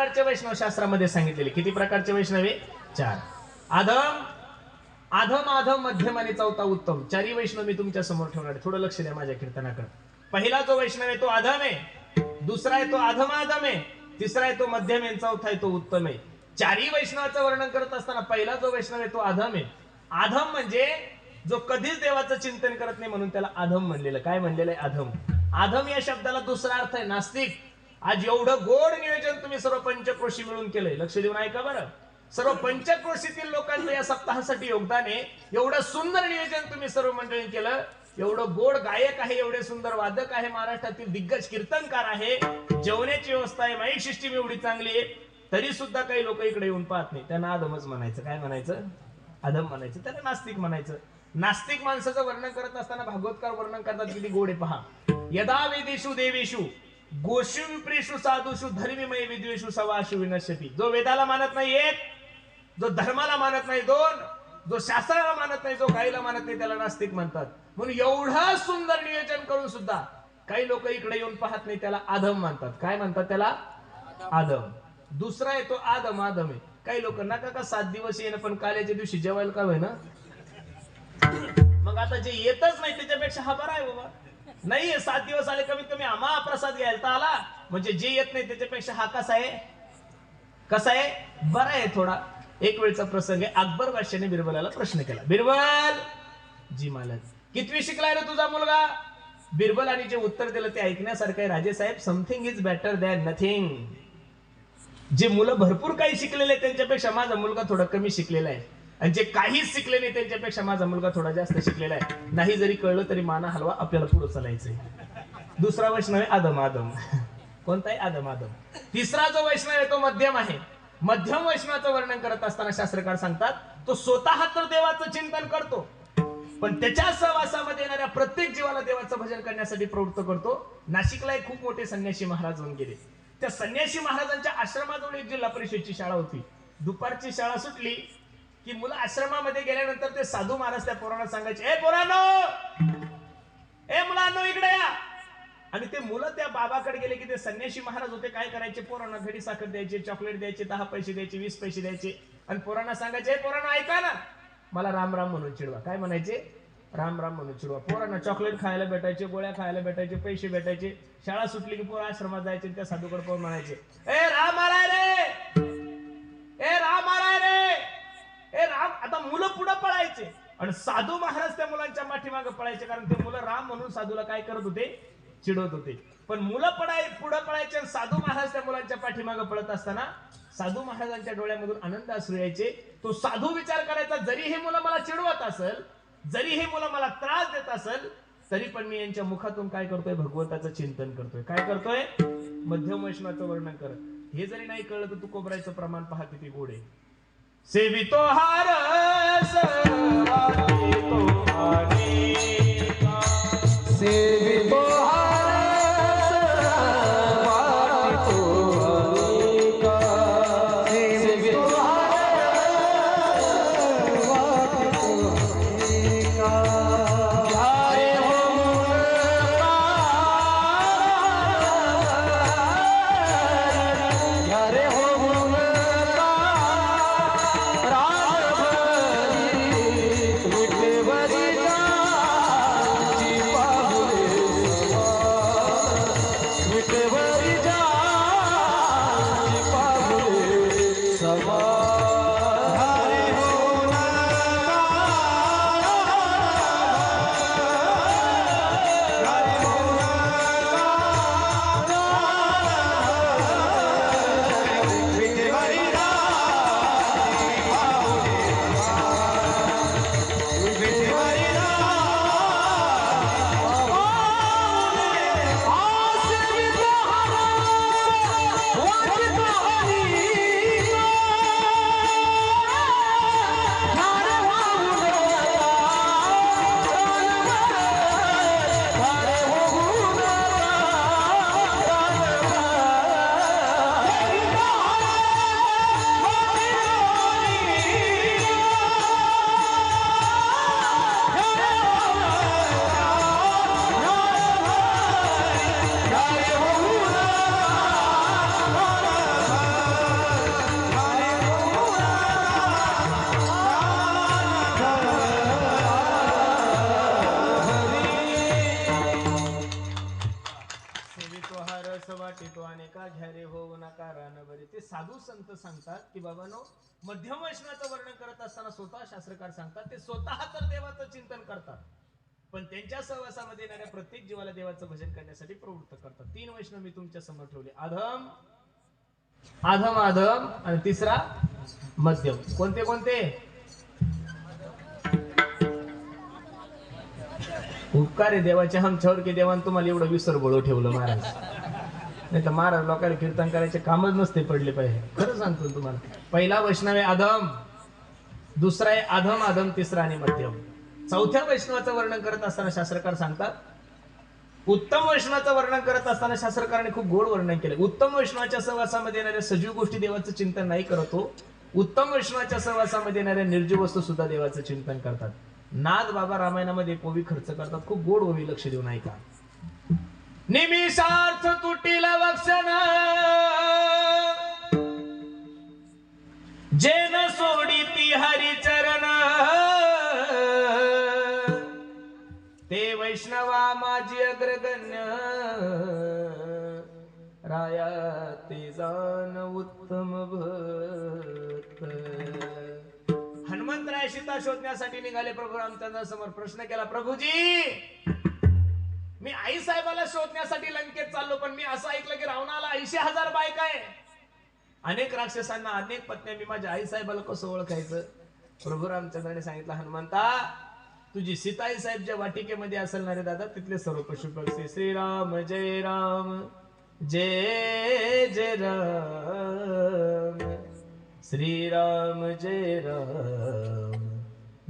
प्रकारचे वैष्णव शास्त्रामध्ये सांगितलेले. किती प्रकारचे वैष्णवे? चार. आधम आधम आधम मध्यम आणि चौथा उत्तम. चारी वैष्णव मी तुमच्यासमोर ठेवणार थोडं लक्ष द्या माझ्या कीर्तनाकडे. पहिला जो वैष्णव आहे तो आधम आहे. दुसरा आहे तो आधम आधम आहे. तिसरा आहे तो मध्यम आहे. चौथा आहे तो उत्तम आहे. चारी वैष्णवाचं वर्णन करत असताना पहिला जो वैष्णव आहे तो आधम आहे. आधम म्हणजे जो कधीच देवाचं चिंतन करत नाही म्हणून त्याला आधम म्हणलेलं. काय म्हणलेलं आहे? आधम. आधम या शब्दाला दुसरा अर्थ आहे नास्तिक. आज एवढं गोड नियोजन तुम्ही सर्व पंचक्रोशी मिळून केलंय. लक्ष देऊन ऐका बरं. सर्व पंचक्रोशीतील लोकांचं या सप्ताहासाठी योगदान आहे. एवढं सुंदर नियोजन तुम्ही सर्व मंडळी केलं. एवढं गोड गायक आहे एवढे सुंदर वादक आहे महाराष्ट्रातील दिग्गज कीर्तनकार आहे. जेवण्याची व्यवस्था आहे माईक सिस्टीम एवढी चांगली आहे. तरी सुद्धा काही लोक इकडे येऊन पाहत नाही. त्यांना आदमच म्हणायचं. काय म्हणायचं? आदम म्हणायचं. त्याला नास्तिक म्हणायचं. नास्तिक माणसाचं वर्णन करत असताना भागवतकार वर्णन करतात किती गोडे पहा. यदा वेदेषु देवेशू गोषु विप्रेषु साधुषु धर्मीमय विद्वेषु सवाशु विनश्यती। जो वेदाला मानत नाही एक जो धर्माला मानत नाही दोन जो शास्त्राला मानत नाही जो गाईला मानत नाही त्याला नास्तिक म्हणतात. म्हणून एवढं सुंदर नियोजन करून सुद्धा काही लोक इकडे येऊन पाहत नाही त्याला आदम मानतात काय म्हणतात त्याला? आदम. दुसरा आहे तो आदम आदम आहे. काही लोक नका का सात दिवस येणं पण काल्याच्या दिवशी जेवायला का ना मग आता जे येतच नाही त्याच्यापेक्षा हा बरा आहे बाबा. नाहीये सात दिवस आले कमीत कमी आम्हा प्रसाद घ्यायला तर आला. म्हणजे जे येत नाही त्याच्यापेक्षा हा कसा आहे? कसा आहे? बरा आहे थोडा. एक वेळचा प्रसंग आहे. अकबर बादशाने बिरबलाला प्रश्न केला. बिरबल! जी मालक कितवी शिकलाय रे तुझा मुलगा? बिरबलाने जे उत्तर दिलं ते ऐकण्यासारखं आहे. राजेसाहेब something is better than nothing जे मुलं भरपूर काही शिकलेले आहेत, त्यांच्यापेक्षा माझा मुलगा थोडा कमी शिकलेला आहे. आणि जे काहीच शिकले नाही त्यांच्यापेक्षा माझा मुलगा थोडा जास्त शिकलेला आहे. नाही जरी कळलं तरी माना हलवा आपल्याला पुढे चालायचंय. दुसरा वैष्णव आहे आदम आदम. कोणता आदम आदम. तिसरा जो वैष्णव आहे तो मध्यम आहे. मध्यम वैष्णवाचं वर्णन करत असताना शास्त्रकार सांगतात तो स्वतः तर देवाचं चिंतन करतो पण त्याच्या सहवासामध्ये येणाऱ्या प्रत्येक जीवाला देवाचं भजन करण्यासाठी प्रवृत्त करतो. नाशिकला एक खूप मोठे संन्यासी महाराज होऊन गेले. त्या संन्यासी महाराजांच्या आश्रमाजवळ एक जिल्हा परिषदची शाळा होती. दुपारची शाळा सुटली की मुलं आश्रमामध्ये गेल्यानंतर ते साधू महाराज त्या पोरांना सांगायचे ए पोरानो! ए मुलांनो इकडे या! आणि ते मुलं त्या बाबाकडे गेले की ते संन्याशी महाराज होते काय करायचे? पोरांना घडी साखर द्यायचे चॉकलेट द्यायचे दहा पैसे द्यायचे वीस पैसे द्यायचे. आणि पोरांना सांगायचे पोरांना ऐका ना! मला राम राम म्हणून चिडवा. काय म्हणायचे? राम राम म्हणून चिडवा. पोरांना चॉकलेट खायला भेटायचे गोळ्या खायला भेटायचे पैसे भेटायचे. शाळा सुटली की पोरं आश्रमात जायचे त्या साधूकडे पोर म्हणायचे ए राम पळायचे. आणि साधू महाराज त्या मुलांच्या पाठीमागे पळायचे कारण ते मुलं राम म्हणून साधूला काय करत होते? चिडवत होते. पण मुलं पडाय पुढं पळायचे आणि साधू महाराज त्या मुलांच्या पाठीमागे पळत असताना साधू महाराजांच्या डोळ्यामधून आनंद असू यायचे. तो साधू विचार करायचा जरी हे मुलं मला चिडवत असेल जरी हे मुलं मला त्रास देत असेल तरी पण मी यांच्या मुखातून काय करतोय? भगवंताचं चिंतन करतोय. काय करतोय? मध्यम वैष्णवाचं वर्णन करत. हे जरी नाही कळलं तर तू कोबरायचं प्रमाण पहा किती गोड. आहे सेवितो हार सर 怎么？की बाबानो मध्यम वैष्णवाचं वर्णन करत असताना स्वतः शास्त्रकार सांगतात ते स्वतः तर देवाचं चिंतन करतात. पण त्यांच्या सहवासामध्ये येणाऱ्या प्रत्येक जीवाला देवाचं भजन करण्यासाठी प्रवृत्त करतात. तीन वैष्णव मी तुमच्यासमोर ठेवले. आधम आधम आधम आणि तिसरा मध्यम. कोणते कोणते? उपकार आहे देवाचे आमच्यावर की देवान तुम्हाला एवढं विसर ठेवलं महाराज. नाही तर महाराज लोकांना कीर्तन करायचे कामच नसते पडले पाहिजे. खरं सांगतो तुम्हाला. पहिला वैष्णव आहे आधम दुसरा आहे अधम अधम तिसरा आणि मध्यम. चौथ्या वैष्णवाचं वर्णन करत असताना शास्त्रकार सांगतात उत्तम वैष्णवाचं वर्णन करत असताना शास्त्रकाराने खूप गोड वर्णन केलं. उत्तम वैष्णवाच्या सहवासामध्ये येणाऱ्या सजीव गोष्टी देवाचं चिंतन नाही करतो हो. उत्तम वैष्णवाच्या सहवासामध्ये येणाऱ्या निर्जीव वस्तू सुद्धा देवाचं चिंतन करतात. नाद बाबा रामायणामध्ये कोवी ओवी खर्च करतात. खूप गोड ओवी लक्ष देऊन ऐका. निमिषार्थ तुटील वक्षण जेन सोडी ती हरिचरण ते वैष्णवा माझी अग्रगण्य. राया ते जाण उत्तम भक्त. हनुमंतराय सीता शोधण्यासाठी निघाले प्रभू रामचंद्र समोर प्रश्न केला प्रभूजी मी आई साहेबाला शोधण्यासाठी लंकेत चाललो पण मी असं ऐकलं की रावणाला ऐंशी हजार बायका आहे. अनेक राक्षसांना अनेक पत्न्या मी माझ्या आई साहेबाला कसं ओळखायचं? प्रभू रामचंद्राने सांगितलं हनुमंता तुझी सीताई साहेब ज्या वाटिकेमध्ये असेल ना रे दादा तिथले सर्व पशु पक्षी श्रीराम जय राम जय जय राम श्रीराम जय राम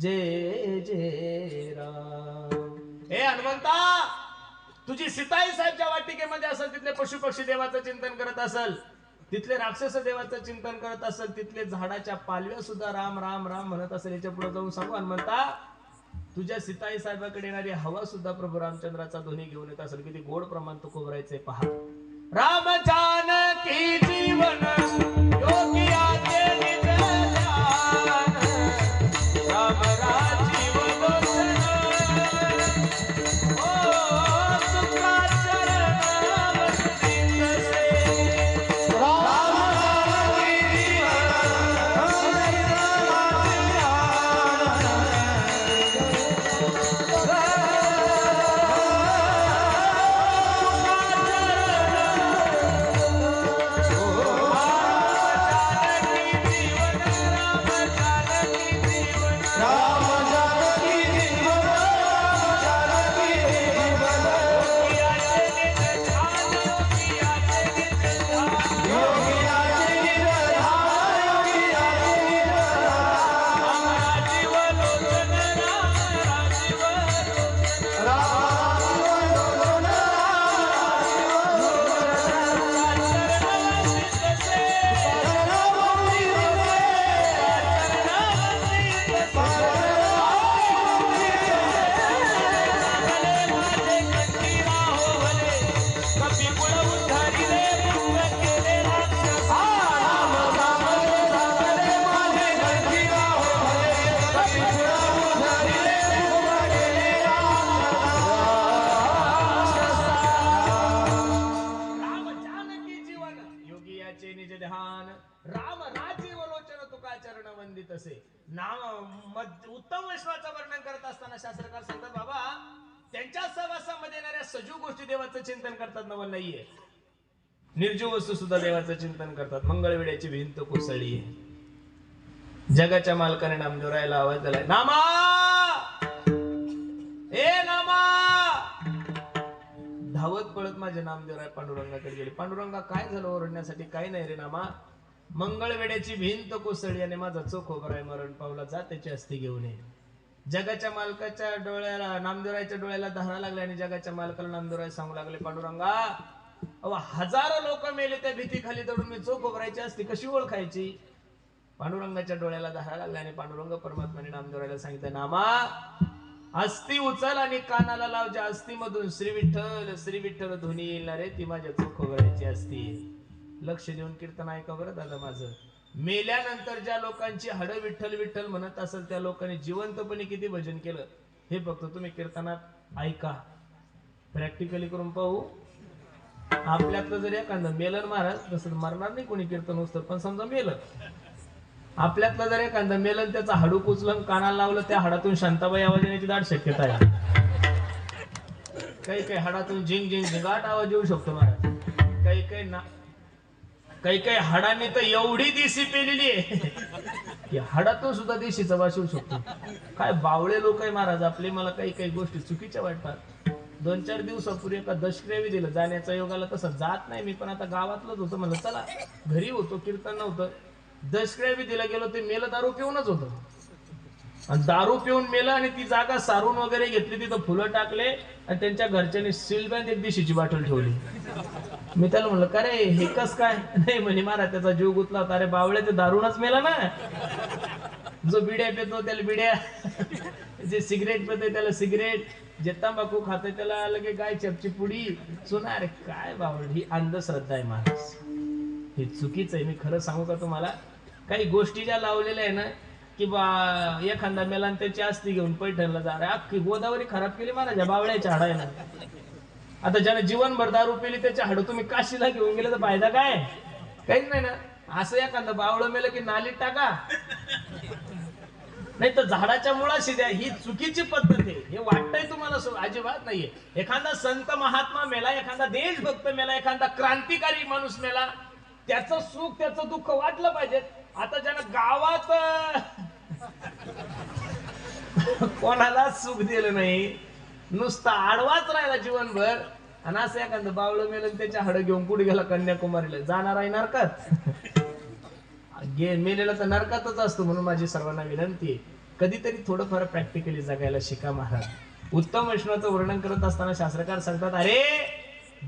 जय जय राम. हे हनुमंता! तुझी सीताई साहेब ज्या वाटिकेमध्ये असेल तिथले पशु पक्षी देवाचं चिंतन करत असेल तिथले राक्षस देवाचं चिंतन करत असेल तिथले झाडाच्या पालव्या सुद्धा राम राम राम म्हणत असेल याच्यापुढे जाऊन सांगू हनुमंता तुझ्या सीताई साहेबाकडे येणारी हवा सुद्धा प्रभू रामचंद्राचा ध्वनी घेऊन येत असेल किती गोड प्रमाण तो कोबरायचे पहा. राम जानकी जीवन उत्तम वैष्णवाचं वर्णन करत असताना शास्त्रकार सांगतात बाबा त्यांच्या सहवासामध्ये येणाऱ्या सजीव गोष्टी देवाचं चिंतन करतात नवल नाहीये. निर्जीव वस्तू सुद्धा देवाचं चिंतन करतात. मंगळवेड्याची भिंत कोसळली आहे. जगाच्या मालकाने नामजोरायला आवाज दिलाय नामा! ए नामा! धावत पळत माझे नामदेवराय पांडुरंगाकडे गेले. पांडुरंगा काय झालं? ओरडण्यासाठी काय नाही रे नामा. मंगळवेड्याची भिंत कोसळली आणि माझा चोख आहे मरण पावला जात्याची अस्थि घेऊन ये जगाच्या मालकाच्या डोळ्याला नामदेवरायच्या डोळ्याला धारा लागल्या आणि जगाच्या मालकाला नामदेवराय सांगू लागले पांडुरंगा अहो हजारो लोक मेले त्या भीतीखाली दडून मी चोख उभरायची असती कशी ओळखायची? पांडुरंगाच्या डोळ्याला धारा लागल्या आणि पांडुरंग परमात्माने नामदेवरायला सांगितलं नामा अस्थि उचल आणि कानाला लाव ज्या अस्थीमधून श्री विठ्ठल श्री विठ्ठल ध्वनी येईल ना रे ती माझ्या चोख उभरायची असती लक्ष देऊन कीर्तन ऐका बरं दादा माझं. मेल्यानंतर ज्या लोकांची हाडं विठ्ठल विठ्ठल म्हणत असेल त्या लोकांनी जिवंतपणे किती भजन केलं? हे फक्त तुम्ही कीर्तनात ऐका. प्रॅक्टिकली करून पाहू. आपल्यातलं जर एखादं मेलन महाराज तसं तर मरणार नाही कोणी कीर्तन उचल पण समजा मेलं. आपल्यातलं जर एखादं मेलन त्याचा हाडू उचलून कानाला लावलं त्या हाडातून शांताबाई आवाज येण्याची दाट शक्यता आहे. काही काही हाडातून झिंग झिंग झिंगाट आवाज येऊ शकतो महाराज. काही काही ना काही काही हाडांनी तर एवढी देशी पेलेली आहे. हाडातून सुद्धा देशीचा वास येऊ शकतो. काय बावळे लोक आहे महाराज आपले मला काही काही गोष्टी चुकीच्या वाटतात. दोन चार दिवसापूर्वी एका दशक्रेवी दिलं जाण्याच्या योगाला तसं जात नाही मी पण आता गावातलंच होतं म्हणलं चला घरी होतो कीर्तन नव्हतं. दशक्रेवी दिला गेलो ते मेलं दारू पिऊनच होतं. आणि दारू पिऊन मेलं आणि ती जागा सारून वगैरे घेतली तिथं फुलं टाकले आणि त्यांच्या घरच्यांनी सिलबँड एक दिशीची बाटल ठेवली. मी त्याला म्हणलं का रे हे कस काय? नाही म्हणे मारा त्याचा जीव गुतला होता. अरे बावळे ते दारूनच मेला ना. जो बिड्या पेतो त्याला बिड्या. जे सिगरेट पिते त्याला सिगरेट. जे तंबाखू खाते त्याला लगे गाय चपची पुडी. सुना अरे काय बावळ ही अंधश्रद्धा आहे महाराज हे चुकीचं आहे मी खरं सांगू का तुम्हाला? काही गोष्टी ज्या लावलेल्या आहे ना की बा एखादा मेला आणि त्याची आस्ती घेऊन पैठणला जा रे. अख्खी गोदावरी खराब केली महाराज या बावळ्याच्या हाडायला आता ज्याने जीवनभर दारू पिली त्याच्या हाड तुम्ही काशीला घेऊन गेले तर फायदा काय? काहीच नाही ना. असं एखादं बावळं मेलं की नालीत टाका. नाही तर झाडाच्या मुळाशी द्या. ही चुकीची पद्धत आहे. हे वाटतंय तुम्हाला अजिबात नाहीये. एखादा संत महात्मा मेला एखादा देशभक्त मेला एखादा क्रांतिकारी माणूस मेला त्याचं सुख त्याचं दुःख वाटलं पाहिजे. आता ज्यानं गावात कोणाला सुख दिलं नाही नुसता आडवाच राहिला जीवनभर. आणि असं एखादं बावळं मेलं त्याच्या हाड घेऊन कुठे गेला कन्याकुमारीला. जाणार आहे नरकात. गे मेलेला तर नरकातच असतो म्हणून माझी सर्वांना विनंती आहे. कधीतरी थोडंफार प्रॅक्टिकली जगायला शिका महाराज. उत्तम वैष्णवाचं वर्णन करत असताना शास्त्रकार सांगतात अरे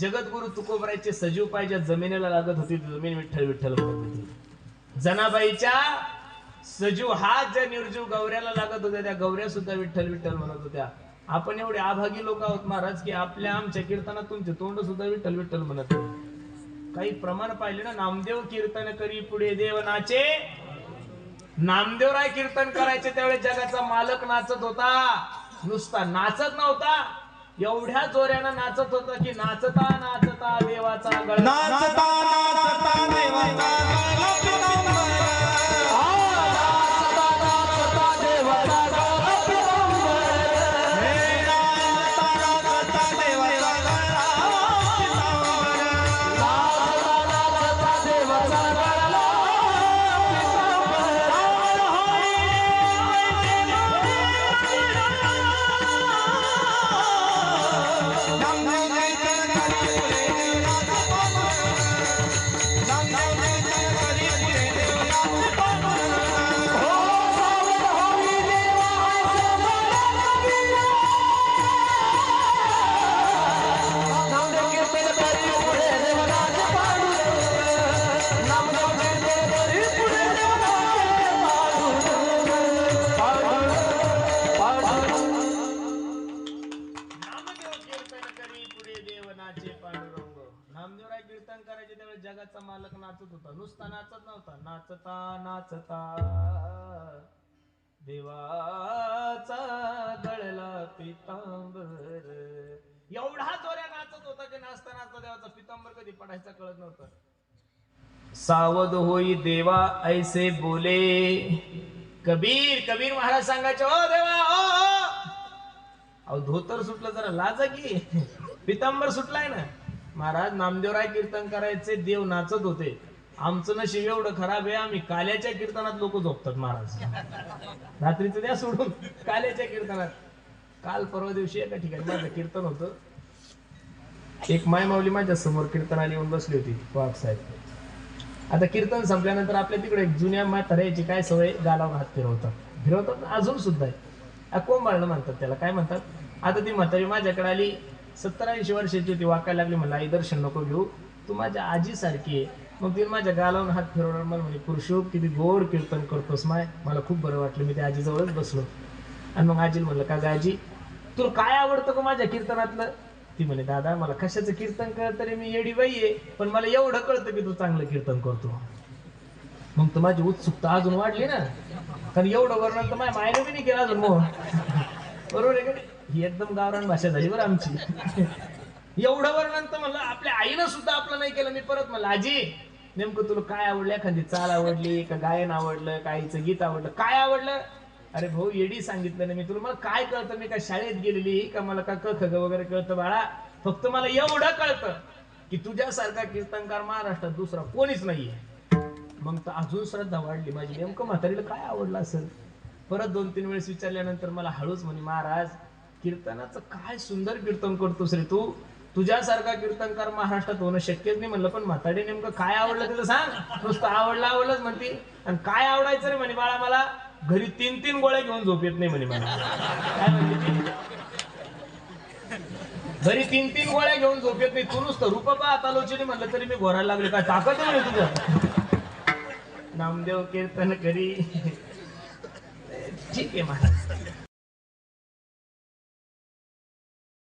जगद्गुरु तुकोबरायचे सजीव पाय ज्या जमिनीला लागत होती जमीन विठ्ठल विठ्ठल म्हणत होती. जनाबाईच्या सजीव हात ज्या निर्जीव गौऱ्याला लागत होत्या त्या गौऱ्या सुद्धा विठ्ठल विठ्ठल म्हणत होत्या. आपण एवढे आभागी लोक आहोत महाराज की आपल्या आमच्या कीर्तनात तुमचे तोंड सुद्धा विठ्ठल विठ्ठल म्हणत काही प्रमाण पाहिले ना नामदेव कीर्तन करी पुढे देव नाचे नामदेवराय कीर्तन करायचे त्यावेळेस जगाचा मालक नाचत होता. नुसता नाचत नव्हता. एवढ्या जोऱ्यानं नाचत होता की नाचता नाचता देवाचा गळ. नाचता नाचता देवाचा नाचे पांडुरंग. नामदेवराय कीर्तन करायचे त्यावेळेस जगाचा मालक नाचत होता. नुसता नाचत नव्हता. नाचता नाचता. देवाचा गळला पितांबर. एवढा जोऱ्या नाचत होता की नाचता नाचता देवाचा पितांबर कधी पडायचा कळत नव्हतं. सावध होई देवा ऐसे बोले. कबीर कबीर महाराज सांगायचे ओ देवा अहो धोतर सुटलं जरा लाजा की. पितांबर सुटलाय ना. महाराज नामदेवराय कीर्तन करायचे देव नाचत होते. आमचं नशीब एवढं खराब आहे आम्ही काल्याच्या कीर्तनात लोक झोपतात महाराज. रात्रीचं द्या सोडून काल्याच्या कीर्तनात. काल परवा दिवशी एका ठिकाणी माझं कीर्तन होतं. एक माय माऊली माझ्यासमोर कीर्तनाला येऊन बसली होती वाघ साहेब. आता कीर्तन संपल्यानंतर आपल्या तिकडे एक जुन्या म्हाताऱ्याची काय सवय गालावर हात फिरवतात. फिरवतात अजून सुद्धा आहे. कोंबाळणं म्हणतात त्याला. काय म्हणतात? आता ती म्हातारी माझ्याकडे आली. सत्तर ऐंशी वर्षाची होती. वाकायला लागली म्हणलं आई दर्शन नको घेऊ. तू माझ्या आजीसारखी आहे. मग तिने माझ्या गालावून हात फिरवणार मला म्हणजे पुरुषो किती गोड कीर्तन करतोस माय. मला खूप बरं वाटलं. मी त्या आजीजवळच बसलो. आणि मग आजीला म्हणलं का आजी? तुला काय आवडतं का माझ्या कीर्तनातलं? ती म्हणे दादा मला कशाचं कीर्तन कळत तरी मी येडी बाई आहे. पण मला एवढं कळतं की तू चांगलं कीर्तन करतो. मग तर माझी उत्सुकता अजून वाढली ना. कारण एवढं वर्णन तर माझ्या मायने बी नाही केला अजून मग बरोबर आहे का ही एकदम गावरान भाषा झाली बरं आमची. एवढं वर्णन तर म्हणलं आपल्या आईनं सुद्धा आपलं नाही केलं. मी परत म्हणलं आजी नेमकं तुला काय आवडलं? एखादी चाल आवडली का गायन आवडलं काहीचं गीत आवडलं? काय आवडलं? अरे भाऊ येडी सांगितलं ना मी तुला. मला काय कळतं? मी काय शाळेत गेलेली का मला का क ख ग वगैरे कळतं बाळा? फक्त मला एवढं कळतं की तुझ्यासारखा कीर्तनकार महाराष्ट्रात दुसरा कोणीच नाहीये. मग तर अजून श्रद्धा वाढली. माझी नेमकं म्हातारीला काय आवडलं असेल? परत दोन तीन वेळेस विचारल्यानंतर मला हळूच म्हणे महाराज कीर्तनाचं काय सुंदर कीर्तन करतोस रे तू? तुझ्यासारखा कीर्तनकार महाराष्ट्रात होणं शक्यच नाही म्हणलं. पण म्हातारी नेमकं काय आवडलं तिथं सांग. नुसतं आवडलं आवडलंच म्हणते. आणि काय आवडायचं रे म्हणे बाळा मला? घरी तीन तीन गोळ्या घेऊन झोप येत नाही म्हणे मला. काय म्हणते घरी तीन तीन गोळ्या घेऊन झोप येत नाही. तू नुसतं रूप पाहत आलोचनी म्हणलं तरी मी घोरायला लागले. काय ताकद नाही तुझं तुझ्या नामदेव कीर्तन करी ठीक आहे महाराज